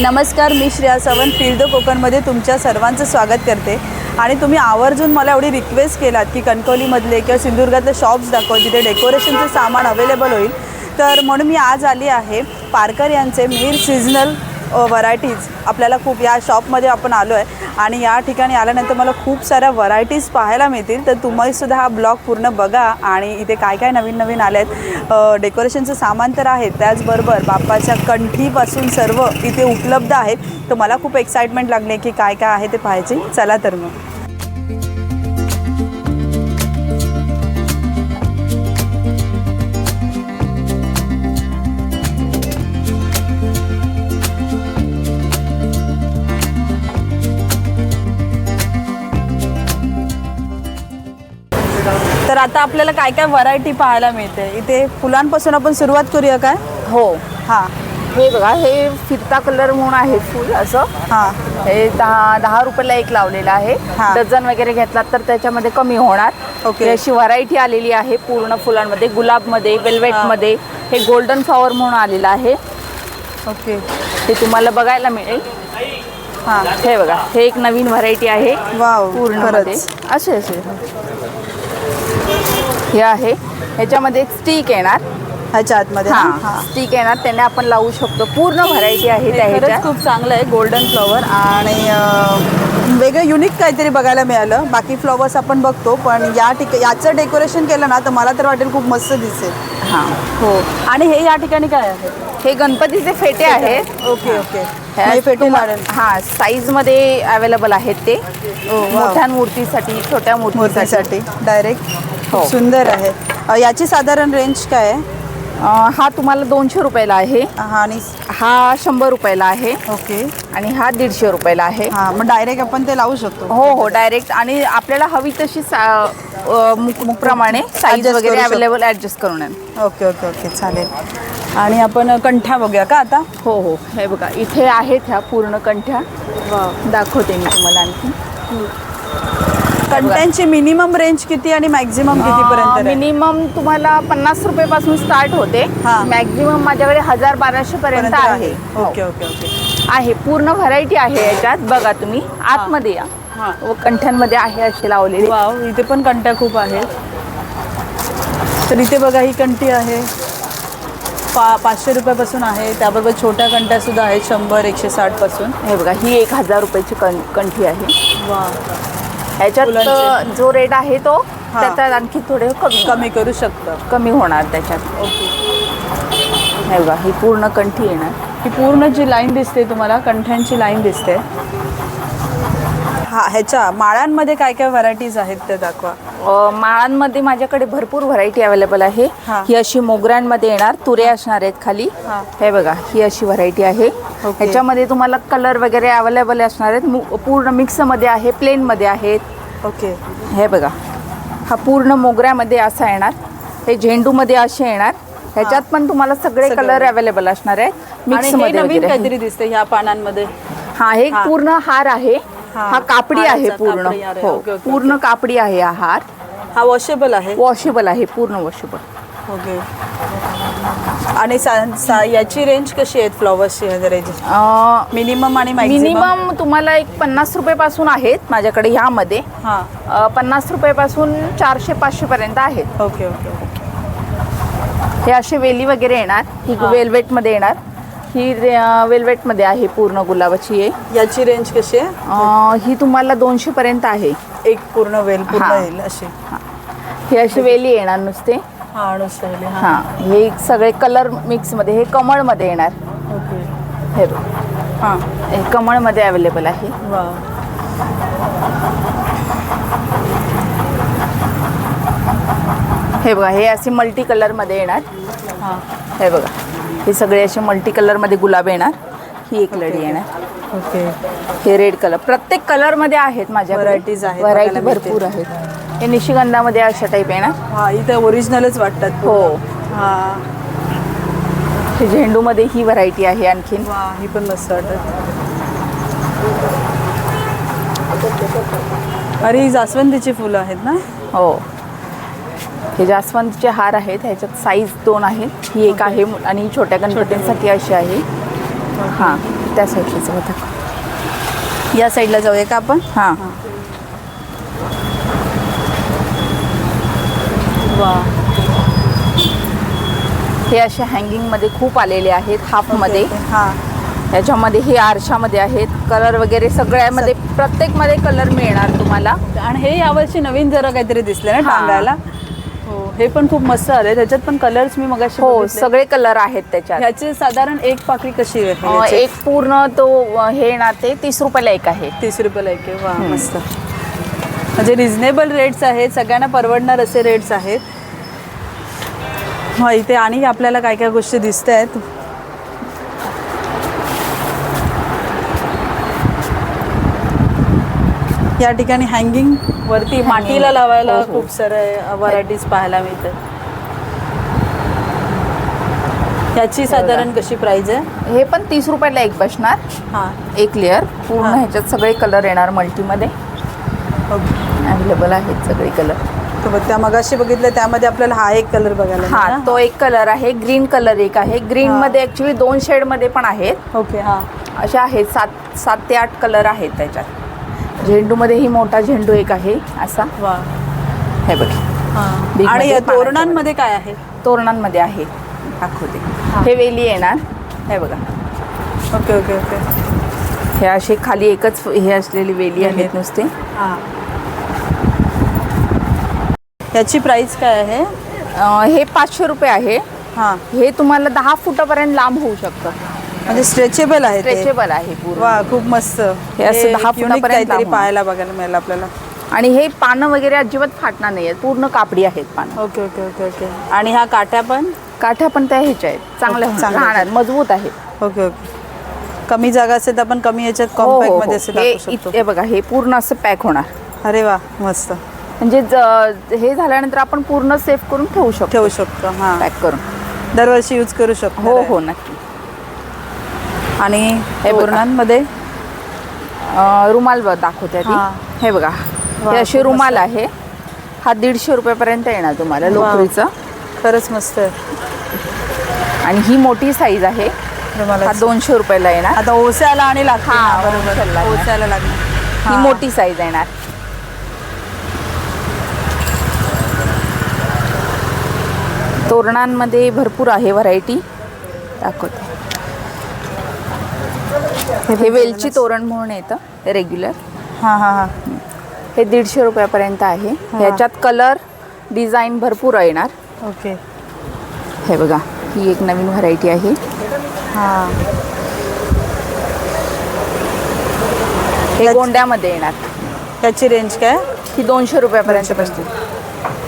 नमस्कार मी श्रेया सावंत फील्ड कोकणमध्ये तुमच्या सर्वांचं स्वागत करते. आणि तुम्ही आवर्जून मला एवढी रिक्वेस्ट केलात की कणकवलीमधले किंवा सिंधुदुर्गातले शॉप्स दाखव जिथे डेकोरेशनचं सामान अवेलेबल होईल. तर म्हणून मी आज आली आहे पारकर यांचे मीर सिजनल व्हरायटीज आपल्याला खूप या शॉपमध्ये आपण आलो आहे. आणि या ठिकाणी आल्यानंतर मला खूप साऱ्या व्हरायटीज पाहायला मिळतील. तर तुम्हीसुद्धा हा ब्लॉग पूर्ण बघा. आणि इथे काय काय नवीन नवीन आले आहेत. डेकोरेशनचं सामान तर आहे. त्याचबरोबर बाप्पाच्या कंठीपासून सर्व इथे उपलब्ध आहेत. तर मला खूप एक्साइटमेंट लागले की काय काय आहे ते पाहायचे. चला तर मग. आता आपल्याला काय काय व्हरायटी पाहायला मिळते? इथे फुलांपासून आपण सुरुवात करूया काय? हो. हां. हे बघा हे फिरता कलर म्हणून आहे फुल असं. हां. हे दहा दहा रुपयाला एक लावलेलं आहे. हा. डझन वगैरे घेतलात तर त्याच्यामध्ये कमी होणार. ओके. अशी व्हरायटी आलेली आहे पूर्ण फुलांमध्ये गुलाबमध्ये वेल्वेटमध्ये हे. गोल्डन फ्लॉवर म्हणून आलेलं आहे. ओके. ते तुम्हाला बघायला मिळेल. हां. हे बघा हे एक नवीन व्हरायटी आहे. वाव खरंच. असे असे. हे आहे. ह्याच्यामध्ये एक स्टिक येणार. ह्याच्या आतमध्ये हा हां. स्टिक येणार. त्याने आपण लावू शकतो. पूर्ण व्हरायटी आहे हे त्या खरंच ह्याच्यात खूप चांगलं आहे गोल्डन फ्लॉवर आणि अं, वेगळं युनिक काहीतरी बघायला मिळालं. बाकी फ्लॉवर्स आपण बघतो पण या ठिक याचं डेकोरेशन केलं ना तर मला तर वाटेल खूप मस्त दिसेल. हां हो. आणि हे या ठिकाणी काय आहे? हे गणपतीचे फेटे आहेत. Okay okay. हे मारेल हा साईजमध्ये अवेलेबल आहेत ते. मोठ्या मूर्तीसाठी छोट्या मूर्तीसाठी. डायरेक्ट हो. सुंदर आहे. याची साधारण रेंज काय आहे? हा तुम्हाला दोनशे रुपयाला आहे. हा आणि हा शंभर रुपयाला आहे. ओके. आणि हा दीडशे रुपयाला आहे. हा मग डायरेक्ट आपण ते लावू शकतो. हो हो डायरेक्ट आणि आपल्याला हवी तशी सा अ, मुक मुकप्रमाणे साईज Adjust वगैरे करू शकतो. अवेलेबल ॲडजस्ट करून. ओके ओके ओके चालेल. आणि आपण कंठ्या बघूया का आता? हो हो. हे बघा इथे आहेत ह्या पूर्ण कंठ्या. दाखवते मी तुम्हाला आणखी. कंठ्यांची मिनिमम रेंज किती आणि मॅक्झिमम कितीपर्यंत आहे? मिनिमम तुम्हाला पन्नास रुपयेपासून स्टार्ट होते. हा. मॅक्झिमम माझ्याकडे हजार बाराशे पर्यंत पर्यंत आहे. हो. Okay okay okay. आहे. पूर्ण व्हरायटी आहे याच्यात. बघा तुम्ही. आतमध्ये या. हा. व कंठ्यांमध्ये आहे असे लावलेले. वाव इथे पण कंट्या खूप आहेत तर इथे बघा ही कंठी आहे. पा पाचशे रुपयापासून आहे. त्याबरोबर छोट्या कंट्या सुद्धा आहेत. शंभर एकशे साठपासून. हे बघा ही एक हजार रुपयाची कं कंठी आहे. वा ह्याच्यात जो रेट आहे तो. त्याच्यात आणखी थोडे कमी कमी करू शकतं. कमी होणार त्याच्यात. ओके. हे बघा ही पूर्ण कंठी येणार. ही पूर्ण जी लाईन दिसते तुम्हाला कंठ्यांची लाईन दिसते. हा ह्याच्या माळांमध्ये काय काय व्हरायटीज आहेत ते दाखवा. अ, माळांमध्ये माझ्याकडे भरपूर व्हरायटी अवेलेबल आहे. हा. ही अशी मोगऱ्यांमध्ये येणार तुरे असणार आहेत खाली. हा. हे बघा ही अशी व्हरायटी आहे. ह्याच्यामध्ये तुम्हाला कलर वगैरे अवेलेबल असणार आहेत. मु- पूर्ण मिक्समध्ये आहे प्लेनमध्ये आहेत. ओके हे बघा हा पूर्ण मोगऱ्यामध्ये असा येणार. हे झेंडूमध्ये असे येणार. ह्याच्यात पण तुम्हाला सगळे सगळे. कलर अवेलेबल असणार आहेत. आणि हे मिक्समध्ये नवीन वगैरे. काहीतरी दिसते ह्या पानांमध्ये. हा हे हा. पूर्ण हार आहे. हा. कापडी आहे पूर्ण. हो पूर्ण कापडी आहे हा हार. हा वॉशेबल आहे? वॉशेबल आहे पूर्ण वॉशेबल ओके. आणि याची रेंज कशी आहेत फ्लॉवर्सची रेंज मिनिमम आणि मिनिमम तुम्हाला एक पन्नास रुपयेपासून आहेत माझ्याकडे ह्यामध्ये. हां. पन्नास रुपयेपासून चारशे पाचशे पर्यंत आहेत. Okay okay okay. हे असे वेली वगैरे येणार. ही हा. वेल्वेटमध्ये येणार. ही वेल्वेटमध्ये आहे पूर्ण गुलाबाची आहे याची रेंज कशी आहे? अ, ही तुम्हाला दोनशे पर्यंत आहे. एक पूर्ण वेल पूर्ण हां. येईल अशी. ही. अशी वेली येणार नुसते. हा हा. हां. हे सगळे कलर मिक्समध्ये हे कमळमध्ये येणार. ओके. हे बघ. हां. हे कमळमध्ये अवेलेबल आहे. वा हे बघा हे असे मल्टी कलरमध्ये येणार. हां. हे बघा. हे सगळे असे मल्टी कलरमध्ये गुलाब येणार. ही एक लढी येणार. ओके हे रेड कलर प्रत्येक कलरमध्ये आहेत माझ्या Varieties आहेत, व्हरायटी बघायला. भरपूर आहेत. हे निशिगंधामध्ये अशा टाईप येणार. हा इथे ओरिजिनलच वाटतात हो. हा. हे झेंडूमध्ये ही व्हरायटी आहे आणखीन. वा ही पण मस्त वाटत अरे ही जास्वंदीची फुलं आहेत ना? हो. हे जास्वंदचे हार आहेत ह्याच्यात साईज दोन आहेत. ही एक आहे आणि छोट्या गणपतींसाठी अशी आहे. हां त्या साईडला जाऊ दाखव या साईडला जाऊया का आपण? हां. वा हे असे हँगिंगमध्ये खूप आलेले आहेत हाफमध्ये हां. याच्यामध्ये हे आरशामध्ये आहेत. कलर वगैरे सगळ्यामध्ये प्रत्येकमध्ये कलर मिळणार तुम्हाला. आणि हे यावर्षी नवीन जरा काहीतरी दिसले ना. टांगायला हो पण खूप मस्त आले त्याच्यात पण कलर्स मी मगाशी हो. सगळे कलर आहेत त्याच्यात. ह्याची साधारण एक पाकळी कशी आहे? एक पूर्ण तो हे ना ते तीस रुपयाला एक आहे. तीस रुपयाला एक आहे. वा मस्त. म्हणजे रिझनेबल रेट्स आहेत. सगळ्यांना परवडणार असे रेट्स आहेत. हा इथे आणि आपल्याला काय काय गोष्टी दिसत आहेत या ठिकाणी हँगिंग वरती मातीला लावायला हो, हो. खूप सारे व्हरायटीज पाहायला मिळतात. याची साधारण कशी प्राइस आहे? हे पण तीस रुपयाला एक बसणार. हां. एक लेअर पूर्ण हा. ह्याच्यात सगळे कलर येणार मल्टीमध्ये ओके. अवेलेबल आहेत सगळे कलर तर बघ, त्या मगाशी बघितलं त्यामध्ये आपल्याला हा एक कलर बघायला हा मिळाला. तो एक कलर आहे. ग्रीन कलर एक आहे. ग्रीन हा. मध्ये ऍक्च्युली दोन शेडमध्ये पण आहेत. ओके हां. असे आहेत. सात सात ते आठ कलर आहेत त्याच्यात. झेंडूमध्ये ही मोठा झेंडू एक आहे असा. वा. हे बघ. हां. Big आणि मध्ये या पाण्याच्या तोरणांमध्ये काय आहे? तोरणांमध्ये आहे. दाखवते हे. वेली येणार. हे बघा. Okay okay okay. हे असे खाली एकच हे असलेली वेली वेली. आहेत. नुसते. हां. याची प्राइस काय आहे? अं, हे पाचशे रुपये आहे. हां. हे तुम्हाला दहा फुटापर्यंत लांब होऊ शकतं. म्हणजे स्ट्रेचेबल आहे ते. स्ट्रेचेबल आहे पूर्ण. वा खूप मस्त. हे असं दहा unique फुटापर्यंत काहीतरी लांब. पाहायला बघायला मिळेल आपल्याला. आणि हे पानं वगैरे अजिबात फाटणार नाही आहेत पूर्ण कापडी आहेत पानं. Okay okay okay okay. आणि ह्या काठ्या पण? काठ्या पण त्या ह्याच्या आहेत चांगल्या होणार, चांगल्या. राहणार मजबूत आहेत. Okay okay. कमी जागा असेल तर आपण कमी याच्यात हो, हो, कॉम्पॅक्ट हो. मध्ये असे हे दाखवू शकतो. इत- हे बघा हे पूर्ण असं पॅक होणार. अरे वा मस्त. म्हणजे ज- हे झाल्यानंतर आपण पूर्ण सेफ करून ठेवू शकतो. ठेवू शकतो हां. पॅक करून. दरवर्षी यूज करू शकतो. हो हो नक्की. आणि हे हे अं, रुमाल दाखवते आधी. हा. बघा. हे असे रुमाल आहे. हा दीडशे रुपयापर्यंत येणार तुम्हाला. लोकरीचा. खरंच मस्त आहे. आणि ही मोठी साईज आहे. हा दोनशे रुपयाला येणार. आता ओसायला आणि हा, बरोबर. ओसायला लागणार. हा. मोठी साईज येणार. तोरणांमध्ये भरपूर आहे व्हरायटी दाखवते. हे वेलची तोरण म्हणून येतं रेग्युलर हां हां हां. हे दीडशे रुपयापर्यंत आहे. ह्याच्यात कलर डिझाईन भरपूर येणार. ओके. हे बघा ही एक नवीन व्हरायटी आहे. हां. हे गोंड्यामध्ये येणार. त्याची रेंज काय? ही दोनशे रुपयापर्यंत बसते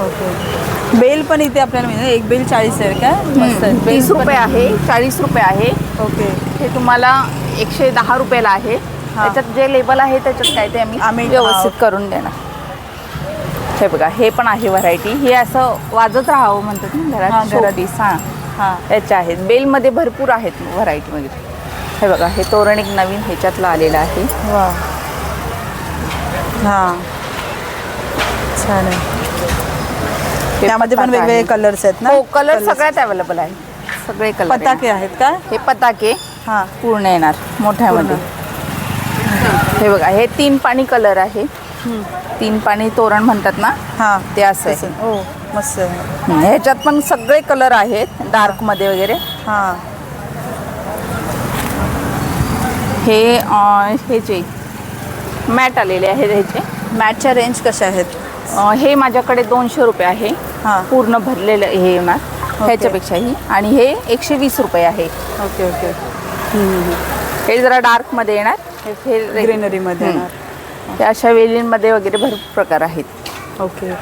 ओके. बेल पण इथे आपल्याला मिळेल एक बेल चाळीस आहे काय? मस्त तीस पण- रुपये आहे चाळीस रुपये आहे. ओके. हे तुम्हाला एकशे दहा रुपयाला आहे. त्याच्यात जे लेबल आहे त्याच्यात काय ते आम्ही आम्ही- व्यवस्थित. करून देणार. हे बघा हे पण आहे व्हरायटी हे असं वाजत राहावं म्हणतात ना हा, घरात. घरात. शोपीस हां. हां. याच्या आहेत. बेलमध्ये भरपूर आहेत व्हरायटीमध्ये हे बघा हे तोरण एक नवीन ह्याच्यातलं आलेलं आहे. वा हां. छान आहे. हे त्यामध्ये पण पताका वेगवेगळे. कलर्स आहेत ना? हो कलर Colours. सगळ्यात अवेलेबल आहे सगळे कलर पताके आहेत का? हे पताके. हां पूर्ण येणार मोठ्यामध्ये. हे बघा हे तीन पाणी कलर आहे. तीन पाणी तोरण म्हणतात ना हां ते असं आहे. हो मस्त हं, ह्याच्यात पण सगळे कलर आहेत डार्कमध्ये वगैरे. हां. हे अं, ह्याचे मॅट आलेले आहेत ह्याचे. मॅटच्या रेंज कशा आहेत? हे माझ्याकडे दोनशे रुपये आहे. हां. पूर्ण भरलेलं हे येणार ह्याच्यापेक्षाही. आणि हे एकशे वीस रुपये आहे. Okay okay. हे जरा डार्कमध्ये येणार. हे ग्रीनरीमध्ये. येणार. अशा वेलींमध्ये वगैरे भरपूर प्रकार आहेत. ओके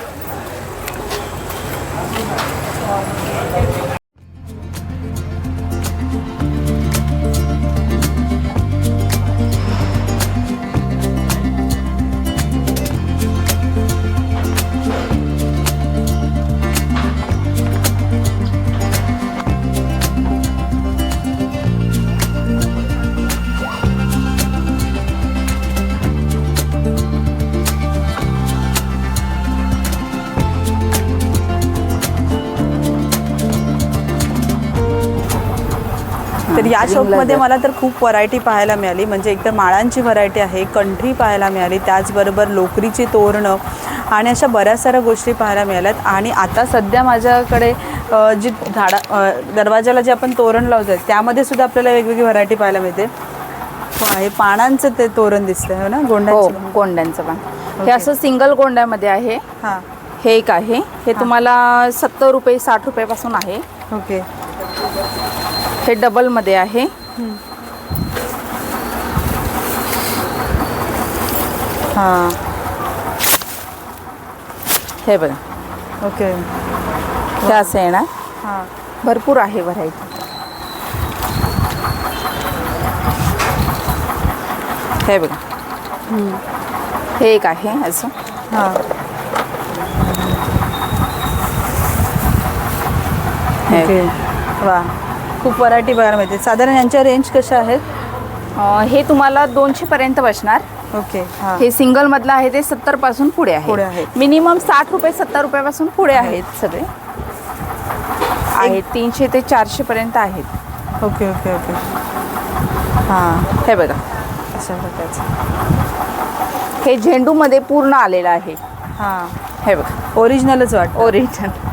या शॉपमध्ये. मला तर खूप व्हरायटी पाहायला मिळाली. म्हणजे एकदम माळांची व्हरायटी आहे कंठी पाहायला मिळाली त्याचबरोबर लोकरीची तोरणं आणि अशा बऱ्याच साऱ्या गोष्टी पाहायला मिळाल्यात. आणि आता सध्या माझ्याकडे जी झाडा दरवाजाला जे आपण तोरण लावतो त्यामध्ये सुद्धा आपल्याला वेगवेगळी व्हरायटी पाहायला मिळते. वा, हे पानांचं ते तोरण दिसतंय हो ना? हो गोंड्याचं गोंड्यांचं पण. हे असं सिंगल गोंड्यामध्ये आहे. हां. हे एक आहे. हे तुम्हाला सत्तर रुपये साठ रुपयापासून आहे. ओके हे डबलमध्ये आहे. हाँ. हे बघा. ओके. हे असं येणार हाँ. भरपूर आहे व्हरायटी हे बघा. हे एक आहे असं हाँ. हे. वा. खूप व्हरायटी बघायला मिळते. साधारण यांच्या रेंज कशा आहेत? अं, हे तुम्हाला दोनशे पर्यंत बसणार. ओके हां. हे सिंगल मधलं आहे ते सत्तरपासून पुढे पुढे आहे आहेत. मिनिमम साठ रुपये सत्तर रुपयापासून पुढे आहेत सगळे. आहेत तीनशे ते चारशे पर्यंत आहेत. Okay okay okay. हां. हे बघा. अशा प्रकारचं हे झेंडूमध्ये पूर्ण आलेलं आहे. हां. हे बघा. ओरिजिनलच वाटतं. ओरिजिनल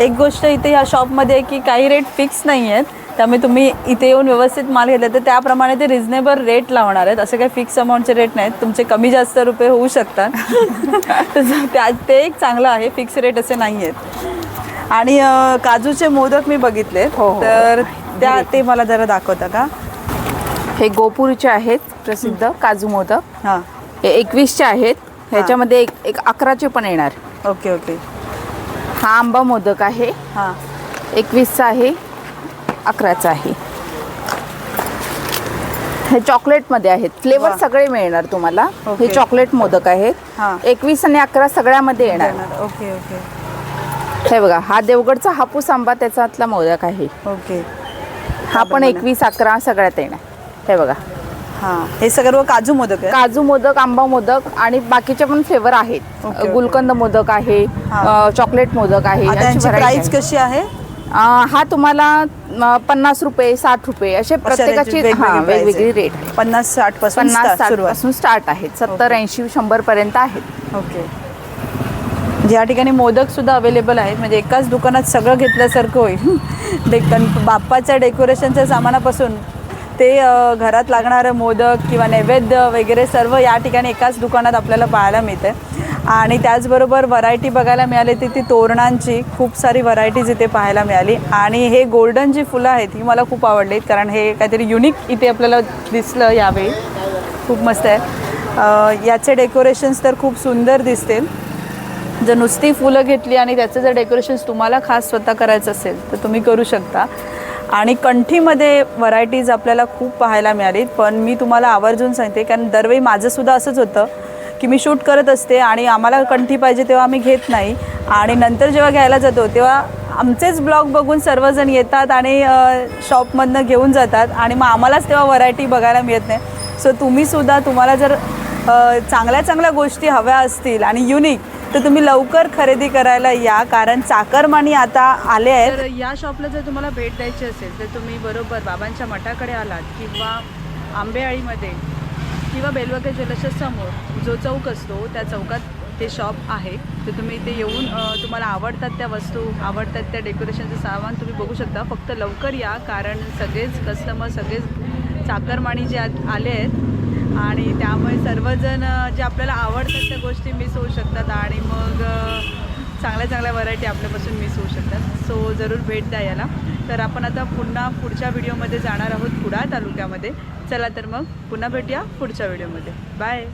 एक गोष्ट इथे या शॉपमध्ये आहे की काही रेट फिक्स नाही आहेत. त्यामुळे तुम्ही इथे येऊन व्यवस्थित माल घेतला तर त्याप्रमाणे ते रिझनेबल रेट लावणार आहेत. असे काही फिक्स अमाऊंटचे रेट नाहीत. तुमचे कमी जास्त रुपये होऊ शकतात. त्या ते एक चांगलं आहे. फिक्स रेट असे नाही आहेत. आणि काजूचे मोदक मी बघितले. हो, हो. तर त्या ते मला जरा दाखवता का? हे गोपूरचे आहेत. प्रसिद्ध काजू मोदक. हां. हे एकवीसचे आहेत. ह्याच्यामध्ये एक एक अकराचे पण येणार. Okay okay. हा आंबा मोदक आहे. हां. एकवीसचा आहे अकराचा आहे. हे चॉकलेटमध्ये आहेत. फ्लेवर. सगळे मिळणार तुम्हाला. हे चॉकलेट मोदक आहेत. हां. एकवीस आणि अकरा सगळ्यामध्ये येणार. Okay okay. हे बघा हा देवगडचा हापूस आंबा त्याच्यातला मोदक आहे. ओके. हा पण. एकवीस अकरा सगळ्यात येणार. हे बघा. हां हे सर्व काजू मोदक आहे काजू मोदक आंबा मोदक आणि बाकीचे पण फ्लेवर आहेत ओके, ओके. गुलकंद मोदक आहे हा. अ, चॉकलेट मोदक आहे आता अशी यांची variety प्राइस आहे. कशी आहे अ, हा तुम्हाला अ, पन्नास रुपये साठ रुपये असे प्रत्येकाची वेगवेगळी हा price आहे. वेगवेगळी रेट पन्नास साठपासून पन्नास start साठ सुरुवात पासून स्टार्ट आहेत सत्तर. ऐंशी शंभर पर्यंत आहेत ओके या ठिकाणी मोदक सुद्धा अवेलेबल आहेत म्हणजे एकाच दुकानात सगळं घेतल्यासारखं होईल डेक्कन बाप्पाच्या डेकोरेशनच्या सामानापासून ते घरात लागणारं मोदक किंवा नैवेद्य वगैरे सर्व या ठिकाणी एकाच दुकानात आपल्याला पाहायला मिळते आणि त्याचबरोबर व्हरायटी बघायला मिळाली ती ती तोरणांची. खूप सारी व्हरायटीज इथे पाहायला मिळाली. आणि हे गोल्डन जी फुलं आहेत ही मला खूप आवडली कारण हे काहीतरी युनिक इथे आपल्याला दिसलं यावेळी. खूप मस्त आहे. याचे डेकोरेशन्स तर खूप सुंदर दिसतील. जर नुसती फुलं घेतली आणि त्याचं जर डेकोरेशन्स तुम्हाला खास स्वतः करायचं असेल तर तुम्ही करू शकता. आणि कंठीमध्ये व्हरायटीज आपल्याला खूप पाहायला मिळालीत पण मी तुम्हाला आवर्जून सांगते कारण दरवेळी माझंसुद्धा असंच होतं की मी शूट करत असते आणि आम्हाला कंठी पाहिजे तेव्हा आम्ही घेत नाही. आणि नंतर जेव्हा घ्यायला जातो तेव्हा आमचेच ब्लॉग बघून सर्वजण येतात आणि शॉपमधनं घेऊन जातात आणि मग आम्हालाच तेव्हा व्हरायटी बघायला मिळत नाही. सो तुम्हीसुद्धा तुम्हाला जर चांगल्या चांगल्या गोष्टी हव्या असतील आणि युनिक तर तुम्ही लवकर खरेदी करायला या कारण चाकरमानी आता आले आहेत. तर या शॉपला जर तुम्हाला भेट द्यायची असेल तर तुम्ही बरोबर बाबांच्या मठाकडे आलात किंवा आंबेआळीमध्ये किंवा बेलवके जलशासमोर जो चौक असतो त्या चौकात ते शॉप आहे. तर तुम्ही इथे येऊन तुम्हाला आवडतात त्या वस्तू आवडतात त्या डेकोरेशनचं सामान तुम्ही बघू शकता. फक्त लवकर या कारण सगळेच कस्टमर सगळेच चाकरमानी जे आत- आले आहेत आणि त्यामुळे सर्वजण जे आपल्याला आवडतात त्या गोष्टी मिस होऊ शकतात आणि मग चांगल्या चांगल्या व्हरायटी आपल्यापासून मिस होऊ शकतात. सो जरूर भेट द्या याला. तर आपण आता पुन्हा पुढच्या व्हिडिओमध्ये जाणार आहोत कुडाळ तालुक्यामध्ये. चला तर मग पुन्हा भेटूया पुढच्या व्हिडिओमध्ये बाय